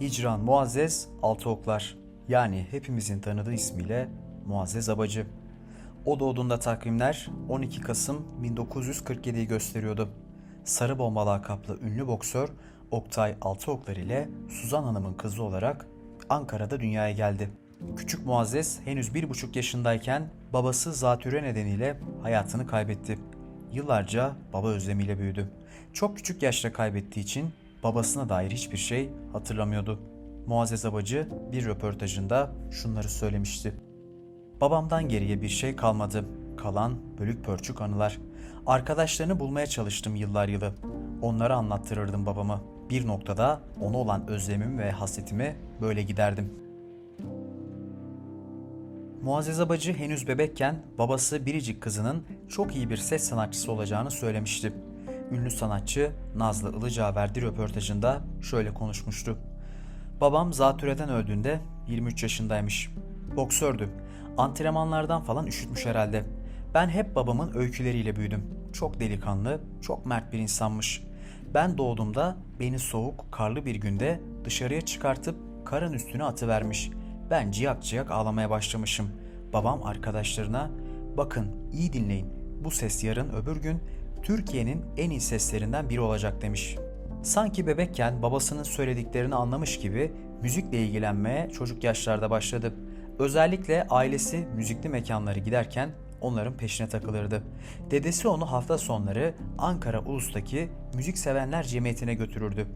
Hicran Muazzez Altıoklar yani hepimizin tanıdığı ismiyle Muazzez Abacı. O doğduğunda takvimler 12 Kasım 1947'yi gösteriyordu. Sarı bomba lakaplı ünlü boksör Oktay Altıoklar ile Suzan Hanım'ın kızı olarak Ankara'da dünyaya geldi. Küçük Muazzez henüz bir buçuk yaşındayken babası zatüre nedeniyle hayatını kaybetti. Yıllarca baba özlemiyle büyüdü. Çok küçük yaşta kaybettiği için babasına dair hiçbir şey hatırlamıyordu. Muazzez Abacı bir röportajında şunları söylemişti. Babamdan geriye bir şey kalmadı. Kalan bölük pörçük anılar. Arkadaşlarını bulmaya çalıştım yıllar yılı. Onları anlattırırdım babama. Bir noktada ona olan özlemimi ve hasretimi böyle giderdim. Muazzez Abacı henüz bebekken babası biricik kızının çok iyi bir ses sanatçısı olacağını söylemişti. Ünlü sanatçı Nazlı Ilıca verdiği röportajında şöyle konuşmuştu. Babam zatürreden öldüğünde 23 yaşındaymış. Boksördü. Antrenmanlardan falan üşütmüş herhalde. Ben hep babamın öyküleriyle büyüdüm. Çok delikanlı, çok mert bir insanmış. Ben doğduğumda beni soğuk, karlı bir günde dışarıya çıkartıp karın üstüne atıvermiş. Ben ciyak ciyak ağlamaya başlamışım. Babam arkadaşlarına bakın iyi dinleyin bu ses yarın öbür gün Türkiye'nin en iyi seslerinden biri olacak demiş. Sanki bebekken babasının söylediklerini anlamış gibi müzikle ilgilenmeye çocuk yaşlarda başladı. Özellikle ailesi müzikli mekanları giderken onların peşine takılırdı. Dedesi onu hafta sonları Ankara Ulus'taki Müzik Sevenler Cemiyeti'ne götürürdü.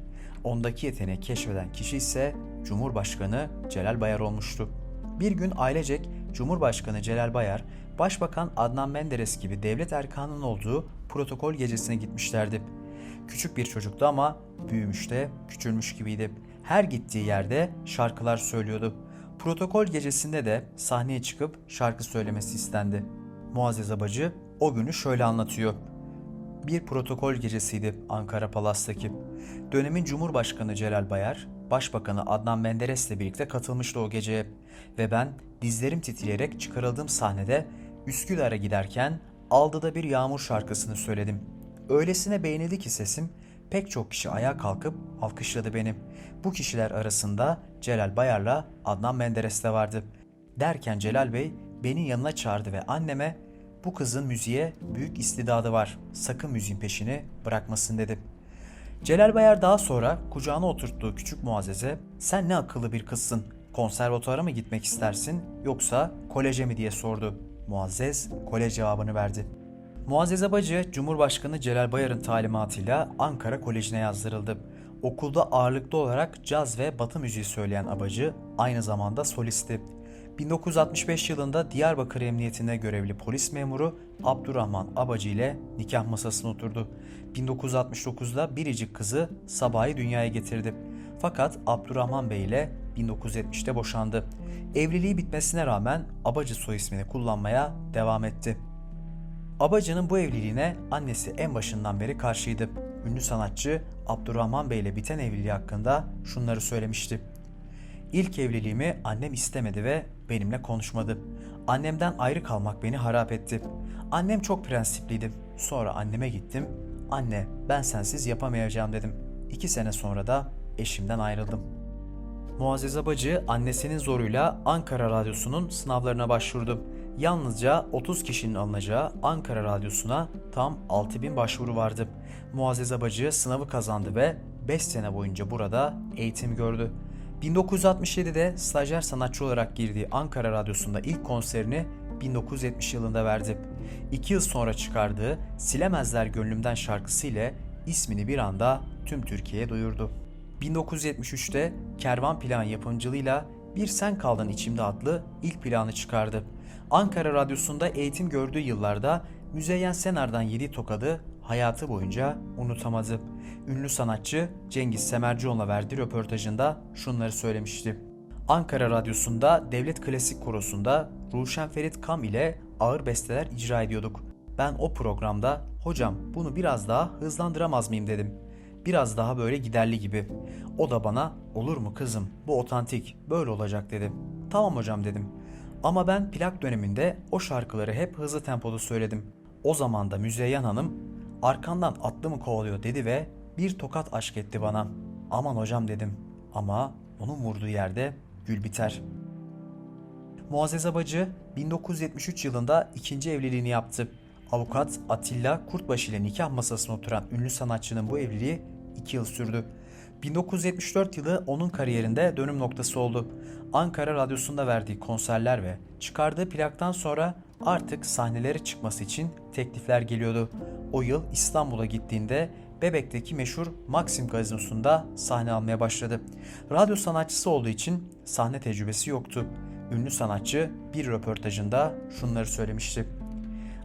Ondaki yeteneği keşfeden kişi ise Cumhurbaşkanı Celal Bayar olmuştu. Bir gün ailecek Cumhurbaşkanı Celal Bayar, Başbakan Adnan Menderes gibi devlet erkanının olduğu protokol gecesine gitmişlerdi. Küçük bir çocuktu ama büyümüş de küçülmüş gibiydi. Her gittiği yerde şarkılar söylüyordu. Protokol gecesinde de sahneye çıkıp şarkı söylemesi istendi. Muazzez Abacı o günü şöyle anlatıyor. Bir protokol gecesiydi Ankara Palas'taki. Dönemin Cumhurbaşkanı Celal Bayar, Başbakanı Adnan Menderes'le birlikte katılmıştı o geceye. Ve ben dizlerim titreyerek çıkarıldığım sahnede Üsküdar'a giderken Aldıda bir Yağmur şarkısını söyledim. Öylesine beğenildi ki sesim, pek çok kişi ayağa kalkıp alkışladı beni. Bu kişiler arasında Celal Bayar'la Adnan Menderes de vardı. Derken Celal Bey beni yanına çağırdı ve anneme bu kızın müziğe büyük istidadı var. Sakın müziğin peşini bırakmasın dedi. Celal Bayar daha sonra kucağına oturttuğu küçük Muazzez'e sen ne akıllı bir kızsın. Konservatuara mı gitmek istersin yoksa koleje mi diye sordu. Muazzez kolej cevabını verdi. Muazzez Abacı Cumhurbaşkanı Celal Bayar'ın talimatıyla Ankara Koleji'ne yazdırıldı. Okulda ağırlıklı olarak caz ve batı müziği söyleyen Abacı aynı zamanda solisti. 1965 yılında Diyarbakır Emniyetinde görevli polis memuru Abdurrahman Abacı ile nikah masasına oturdu. 1969'da biricik kızı Sabah'ı dünyaya getirdi. Fakat Abdurrahman Bey ile 1970'te boşandı. Evliliği bitmesine rağmen Abacı soy ismini kullanmaya devam etti. Abacı'nın bu evliliğine annesi en başından beri karşıydı. Ünlü sanatçı Abdurrahman Bey ile biten evliliği hakkında şunları söylemişti. İlk evliliğimi annem istemedi ve benimle konuşmadı. Annemden ayrı kalmak beni harap etti. Annem çok prensipliydi. Sonra anneme gittim. Anne ben sensiz yapamayacağım dedim. İki sene sonra da eşimden ayrıldım. Muazzez Abacı annesinin zoruyla Ankara Radyosu'nun sınavlarına başvurdu. Yalnızca 30 kişinin alınacağı Ankara Radyosu'na tam 6000 başvuru vardı. Muazzez Abacı sınavı kazandı ve 5 sene boyunca burada eğitim gördü. 1967'de stajyer sanatçı olarak girdiği Ankara Radyosu'nda ilk konserini 1970 yılında verdi. İki yıl sonra çıkardığı Silemezler Gönlümden şarkısı ile ismini bir anda tüm Türkiye'ye duyurdu. 1973'te Kervan Plan yapımcılığıyla Bir Sen Kaldın İçimde adlı ilk planı çıkardı. Ankara Radyosu'nda eğitim gördüğü yıllarda Müzeyyen Senar'dan yediği tokadı hayatı boyunca unutamadı. Ünlü sanatçı Cengiz Semercioğlu'na verdiği röportajında şunları söylemişti. Ankara Radyosu'nda Devlet Klasik Korosu'nda Ruşen Ferit Kam ile ağır besteler icra ediyorduk. Ben o programda hocam bunu biraz daha hızlandıramaz mıyım dedim. Biraz daha böyle giderli gibi. O da bana olur mu kızım bu otantik böyle olacak dedi. Tamam hocam dedim. Ama ben plak döneminde o şarkıları hep hızlı tempoda söyledim. O zaman da Müzeyyen Hanım arkandan atlı mı kovalıyor dedi ve bir tokat aşk etti bana. Aman hocam dedim ama onun vurduğu yerde gül biter. Muazzez Abacı 1973 yılında ikinci evliliğini yaptı. Avukat Atilla Kurtbaşı ile nikah masasına oturan ünlü sanatçının bu evliliği 2 yıl sürdü. 1974 yılı onun kariyerinde dönüm noktası oldu. Ankara Radyosu'nda verdiği konserler ve çıkardığı plaktan sonra artık sahnelere çıkması için teklifler geliyordu. O yıl İstanbul'a gittiğinde Bebek'teki meşhur Maxim Gazinosu'nda sahne almaya başladı. Radyo sanatçısı olduğu için sahne tecrübesi yoktu. Ünlü sanatçı bir röportajında şunları söylemişti.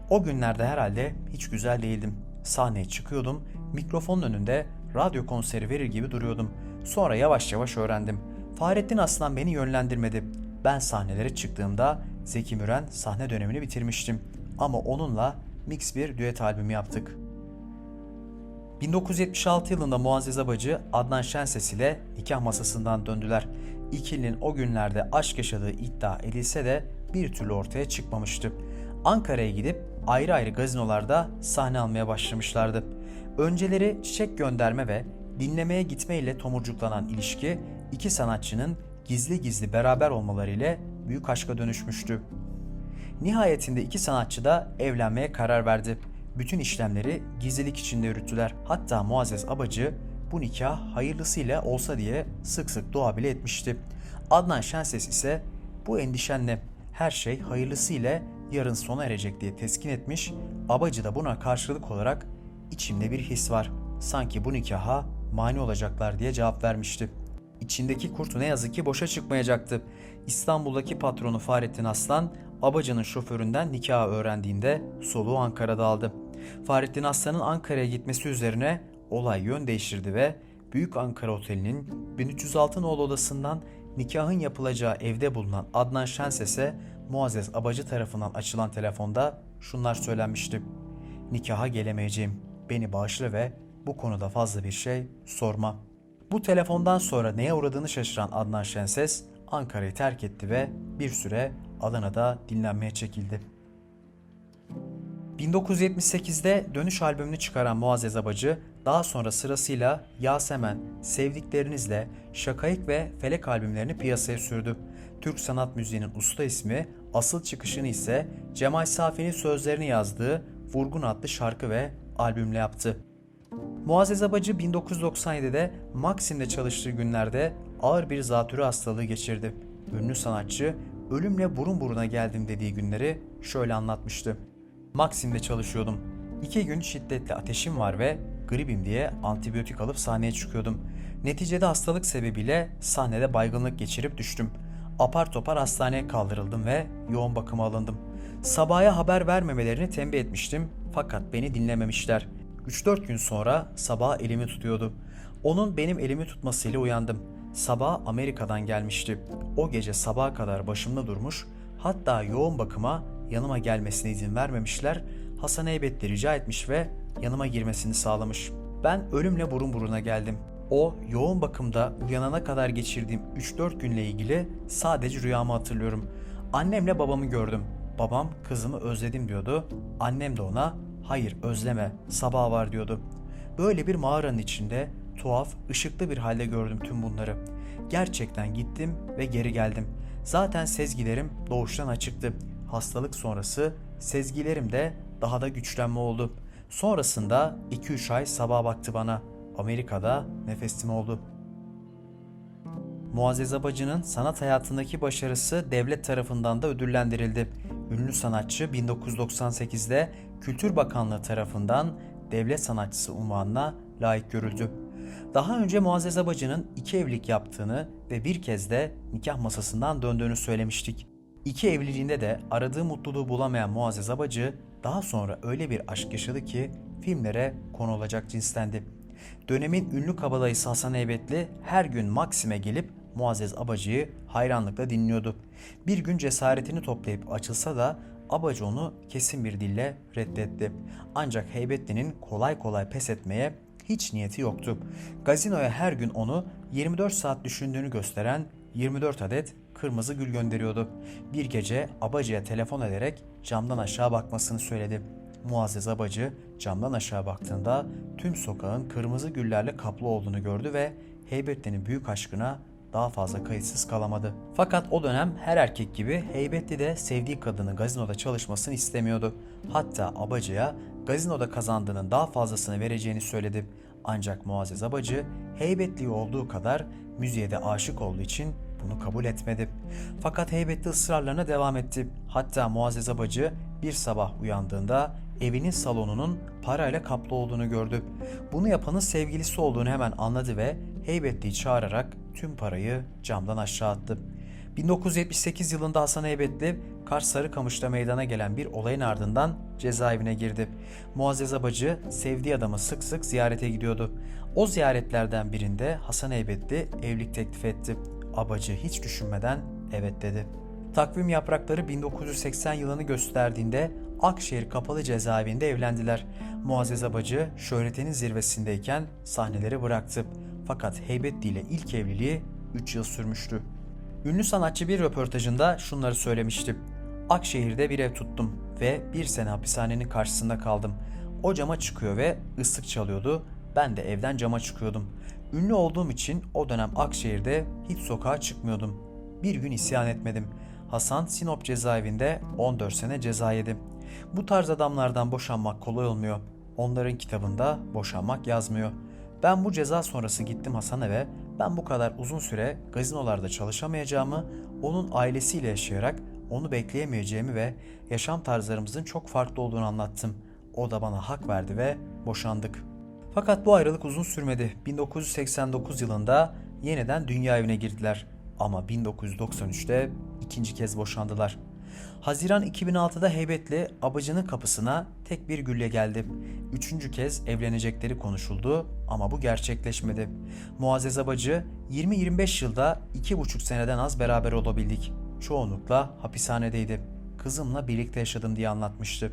O günlerde herhalde hiç güzel değildim. Sahneye çıkıyordum, mikrofonun önünde radyo konseri verir gibi duruyordum. Sonra yavaş yavaş öğrendim. Fahrettin Aslan beni yönlendirmedi. Ben sahnelere çıktığımda Zeki Müren sahne dönemini bitirmiştim. Ama onunla mix bir düet albümü yaptık. 1976 yılında Muazzez Abacı Adnan Şenses ile nikah masasından döndüler. İkilinin o günlerde aşk yaşadığı iddia edilse de bir türlü ortaya çıkmamıştı. Ankara'ya gidip ayrı ayrı gazinolarda sahne almaya başlamışlardı. Önceleri çiçek gönderme ve dinlemeye gitme ile tomurcuklanan ilişki iki sanatçının gizli gizli beraber olmaları ile büyük aşka dönüşmüştü. Nihayetinde iki sanatçı da evlenmeye karar verdi. Bütün işlemleri gizlilik içinde yürüttüler. Hatta Muazzez Abacı bu nikah hayırlısıyla olsa diye sık sık dua bile etmişti. Adnan Şenses ise bu endişenle her şey hayırlısıyla yarın sona erecek diye teskin etmiş. Abacı da buna karşılık olarak içimde bir his var. Sanki bu nikaha mani olacaklar diye cevap vermişti. İçindeki kurt ne yazık ki boşa çıkmayacaktı. İstanbul'daki patronu Fahrettin Aslan, Abacı'nın şoföründen nikahı öğrendiğinde soluğu Ankara'da aldı. Fahrettin Aslan'ın Ankara'ya gitmesi üzerine olay yön değiştirdi ve Büyük Ankara Oteli'nin 1306 nolu odasından nikahın yapılacağı evde bulunan Adnan Şenses'e Muazzez Abacı tarafından açılan telefonda şunlar söylenmişti. Nikaha gelemeyeceğim. Beni bağışla ve bu konuda fazla bir şey sorma. Bu telefondan sonra neye uğradığını şaşıran Adnan Şenses Ankara'yı terk etti ve bir süre Adana'da dinlenmeye çekildi. 1978'de Dönüş albümünü çıkaran Muazzez Abacı, daha sonra sırasıyla Yasemen, Sevdiklerinizle, Şakayık ve Felek albümlerini piyasaya sürdü. Türk sanat müziğinin usta ismi, asıl çıkışını ise Cemal Safi'nin sözlerini yazdığı Vurgun adlı şarkı ve albümle yaptı. Muazzez Abacı 1997'de Maxim'de çalıştığı günlerde ağır bir zatürre hastalığı geçirdi. Ünlü sanatçı ölümle burun buruna geldim dediği günleri şöyle anlatmıştı. Maxim'de çalışıyordum. İki gün şiddetli ateşim var ve gribim diye antibiyotik alıp sahneye çıkıyordum. Neticede hastalık sebebiyle sahnede baygınlık geçirip düştüm. Apar topar hastaneye kaldırıldım ve yoğun bakıma alındım. Sabaha haber vermemelerini tembih etmiştim fakat beni dinlememişler. 3-4 gün sonra sabah elimi tutuyordu. Onun benim elimi tutmasıyla uyandım. Sabah Amerika'dan gelmişti. O gece sabaha kadar başımda durmuş, hatta yoğun bakıma yanıma gelmesine izin vermemişler. Hasan Heybet de rica etmiş ve yanıma girmesini sağlamış. Ben ölümle burun buruna geldim. O yoğun bakımda uyanana kadar geçirdiğim 3-4 günle ilgili sadece rüyamı hatırlıyorum. Annemle babamı gördüm. Babam kızımı özledim diyordu. Annem de ona hayır özleme sabah var diyordu. Böyle bir mağaranın içinde tuhaf, ışıklı bir halde gördüm tüm bunları. Gerçekten gittim ve geri geldim. Zaten sezgilerim doğuştan açıktı. Hastalık sonrası sezgilerim de daha da güçlenme oldu. Sonrasında 2-3 ay sabah baktı bana. Amerika'da nefesim oldu. Muazzez Abacı'nın sanat hayatındaki başarısı devlet tarafından da ödüllendirildi. Ünlü sanatçı 1998'de Kültür Bakanlığı tarafından devlet sanatçısı unvanına layık görüldü. Daha önce Muazzez Abacı'nın iki evlilik yaptığını ve bir kez de nikah masasından döndüğünü söylemiştik. İki evliliğinde de aradığı mutluluğu bulamayan Muazzez Abacı daha sonra öyle bir aşk yaşadı ki filmlere konu olacak cinstendi. Dönemin ünlü kabadayısı Hasan Heybetli her gün Maksim'e gelip Muazzez Abacı'yı hayranlıkla dinliyordu. Bir gün cesaretini toplayıp açılsa da Abacı onu kesin bir dille reddetti. Ancak Heybetli'nin kolay kolay pes etmeye hiç niyeti yoktu. Gazinoya her gün onu 24 saat düşündüğünü gösteren 24 adet kırmızı gül gönderiyordu. Bir gece Abacı'ya telefon ederek camdan aşağı bakmasını söyledi. Muazzez Abacı camdan aşağı baktığında tüm sokağın kırmızı güllerle kaplı olduğunu gördü ve Heybetli'nin büyük aşkına daha fazla kayıtsız kalamadı. Fakat o dönem her erkek gibi Heybetli de sevdiği kadını gazinoda çalışmasını istemiyordu. Hatta Abacı'ya gazinoda kazandığının daha fazlasını vereceğini söyledi. Ancak Muazzez Abacı heybetli olduğu kadar müziğe de aşık olduğu için bunu kabul etmedi. Fakat heybetli ısrarlarına devam etti. Hatta Muazzez Abacı bir sabah uyandığında evinin salonunun parayla kaplı olduğunu gördü. Bunu yapanın sevgilisi olduğunu hemen anladı ve heybetliyi çağırarak tüm parayı camdan aşağı attı. 1978 yılında Hasan Heybetli, Kars Sarıkamış'ta meydana gelen bir olayın ardından cezaevine girdi. Muazzez Abacı sevdiği adamı sık sık ziyarete gidiyordu. O ziyaretlerden birinde Hasan Heybetli evlilik teklif etti. Abacı hiç düşünmeden evet dedi. Takvim yaprakları 1980 yılını gösterdiğinde Akşehir Kapalı Cezaevinde evlendiler. Muazzez Abacı şöhretinin zirvesindeyken sahneleri bıraktı. Fakat Heybetli ile ilk evliliği 3 yıl sürmüştü. Ünlü sanatçı bir röportajında şunları söylemişti. Akşehir'de bir ev tuttum ve bir sene hapishanenin karşısında kaldım. O cama çıkıyor ve ıslık çalıyordu. Ben de evden cama çıkıyordum. Ünlü olduğum için o dönem Akşehir'de hiç sokağa çıkmıyordum. Bir gün isyan etmedim. Hasan Sinop cezaevinde 14 sene ceza yedi. Bu tarz adamlardan boşanmak kolay olmuyor. Onların kitabında boşanmak yazmıyor. Ben bu ceza sonrası gittim Hasan'a ve ben bu kadar uzun süre gazinolarda çalışamayacağımı, onun ailesiyle yaşayarak onu bekleyemeyeceğimi ve yaşam tarzlarımızın çok farklı olduğunu anlattım. O da bana hak verdi ve boşandık. Fakat bu ayrılık uzun sürmedi. 1989 yılında yeniden dünya evine girdiler. Ama 1993'te ikinci kez boşandılar. Haziran 2006'da Heybetli Abacı'nın kapısına tek bir gülle geldi. Üçüncü kez evlenecekleri konuşuldu ama bu gerçekleşmedi. Muazzez Abacı 20-25 yılda 2,5 seneden az beraber olabildik. Çoğunlukla hapishanedeydi. Kızımla birlikte yaşadım diye anlatmıştı.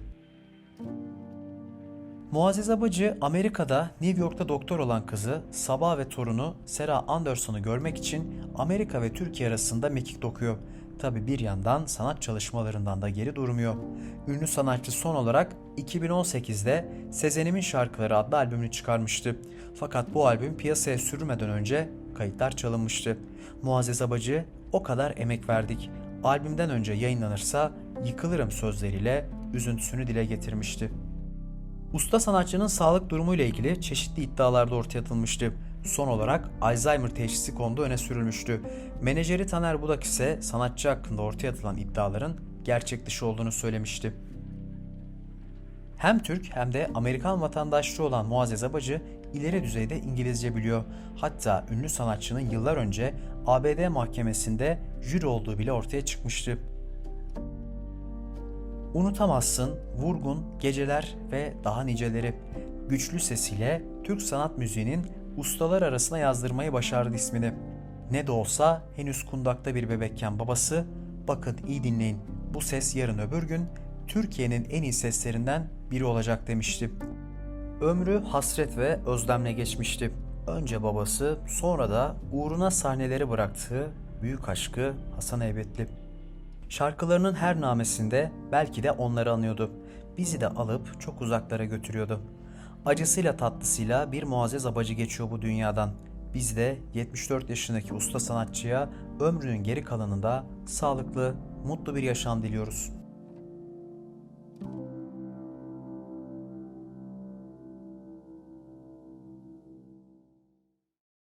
Muazzez Abacı Amerika'da New York'ta doktor olan kızı Sabah ve torunu Sera Anderson'u görmek için Amerika ve Türkiye arasında mekik dokuyor. Tabi bir yandan sanat çalışmalarından da geri durmuyor. Ünlü sanatçı son olarak 2018'de Sezenim'in Şarkıları adlı albümünü çıkarmıştı. Fakat bu albüm piyasaya sürülmeden önce kayıtlar çalınmıştı. Muazzez Abacı o kadar emek verdik. Albümden önce yayınlanırsa yıkılırım sözleriyle üzüntüsünü dile getirmişti. Usta sanatçının sağlık durumuyla ilgili çeşitli iddialar da ortaya atılmıştı. Son olarak Alzheimer teşhisi kondu öne sürülmüştü. Menajeri Taner Budak ise sanatçı hakkında ortaya atılan iddiaların gerçek dışı olduğunu söylemişti. Hem Türk hem de Amerikan vatandaşlığı olan Muazzez Abacı ileri düzeyde İngilizce biliyor. Hatta ünlü sanatçının yıllar önce ABD mahkemesinde jüri olduğu bile ortaya çıkmıştı. Unutamazsın, Vurgun, Geceler ve daha niceleri. Güçlü sesiyle Türk sanat müziğinin ustalar arasına yazdırmayı başardı ismini. Ne de olsa henüz kundakta bir bebekken babası, bakın iyi dinleyin bu ses yarın öbür gün Türkiye'nin en iyi seslerinden biri olacak demişti. Ömrü hasret ve özlemle geçmişti. Önce babası, sonra da uğruna sahneleri bıraktığı büyük aşkı Hasan Heybetli. Şarkılarının her namesinde belki de onları anıyordu. Bizi de alıp çok uzaklara götürüyordu. Acısıyla tatlısıyla bir muazzez abacı geçiyor bu dünyadan. Biz de 74 yaşındaki usta sanatçıya ömrünün geri kalanında sağlıklı, mutlu bir yaşam diliyoruz.